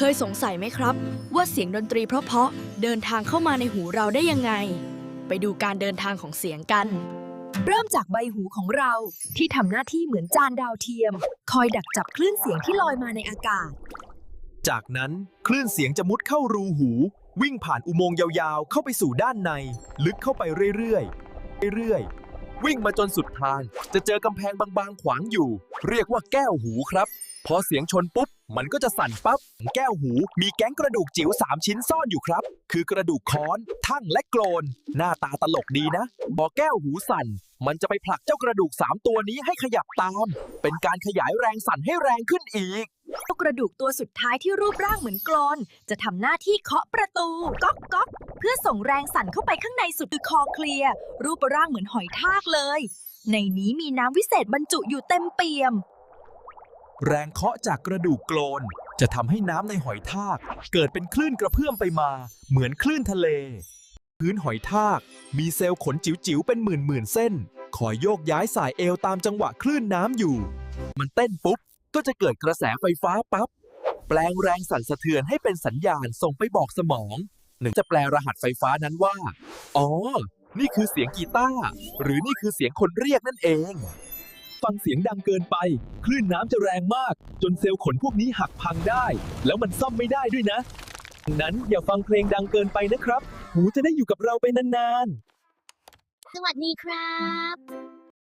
เคยสงสัยไหมครับ ว่าเสียงดนตรีเพราะๆเดินทางเข้ามาในหูเราได้ยังไง ไปดูการเดินทางของเสียงกัน เริ่มจากใบหูของเราที่ทำหน้าที่เหมือนจานดาวเทียม คอยดักจับคลื่นเสียงที่ลอยมาในอากาศ จากนั้นคลื่นเสียงจะมุดเข้ารูหู วิ่งผ่านอุโมงค์ยาวๆ เข้าไปสู่ด้านใน ลึกเข้าไปเรื่อยๆเรื่อยๆ วิ่งมาจนสุดทาง จะเจอกำแพงบางๆ ขวางอยู่ เรียกว่าแก้วหูครับ พอเสียงชนปุ๊บ มันก็จะสั่นปั๊บ แก้วหูมีแก๊งกระดูกจิ๋ว3 ชิ้นซ่อนอยู่ครับ คือกระดูกค้อน ทั่งและโกลน หน้าตาตลกดีนะพอแก้วหูสั่น มันจะไปผลักเจ้ากระดูก 3 ตัวนี้ให้ขยับตาม เป็นการขยายแรงสั่นให้แรงขึ้นอีก กระดูกตัวสุดท้ายที่รูปร่างเหมือนกลอน จะทำหน้าที่เคาะประตูก๊อกก๊อกเพื่อส่งแรงสั่นเข้าไปข้างในสุดคือคอเคลียร์รูปร่างเหมือนหอยทากเลย ในนี้มีน้ำวิเศษบรรจุอยู่เต็มเปี่ยม แรงเคาะจากกระดูกโกลน จะทำให้น้ำในหอยทาก เกิดเป็นคลื่นกระเพื่อมไปมา เหมือนคลื่นทะเล พื้นหอยทาก มีเซลล์ขนจิ๋วๆเป็นหมื่นหมื่นๆเส้นคอยโยกย้ายสายเอวตามจังหวะคลื่นน้ำอยู่ มันเต้นปุ๊บ ก็จะเกิดกระแสไฟฟ้าปั๊บ แปลงแรงสั่นสะเทือนให้เป็นสัญญาณส่งไปบอกสมอง หนึ่งจะแปลรหัสไฟฟ้านั้นว่า อ๋อ นี่คือเสียงกีตาร์หรือนี่คือเสียงคนเรียกนั่นเอง ฟังเสียงดังเกินไป คลื่นน้ำจะแรงมาก จนเซลล์ขนพวกนี้หักพังได้ แล้วมันซ่อมไม่ได้ด้วยนะ นั้นอย่าฟังเพลงดังเกินไปนะครับ หูจะได้อยู่กับเราไปนานๆ สวัสดีครับ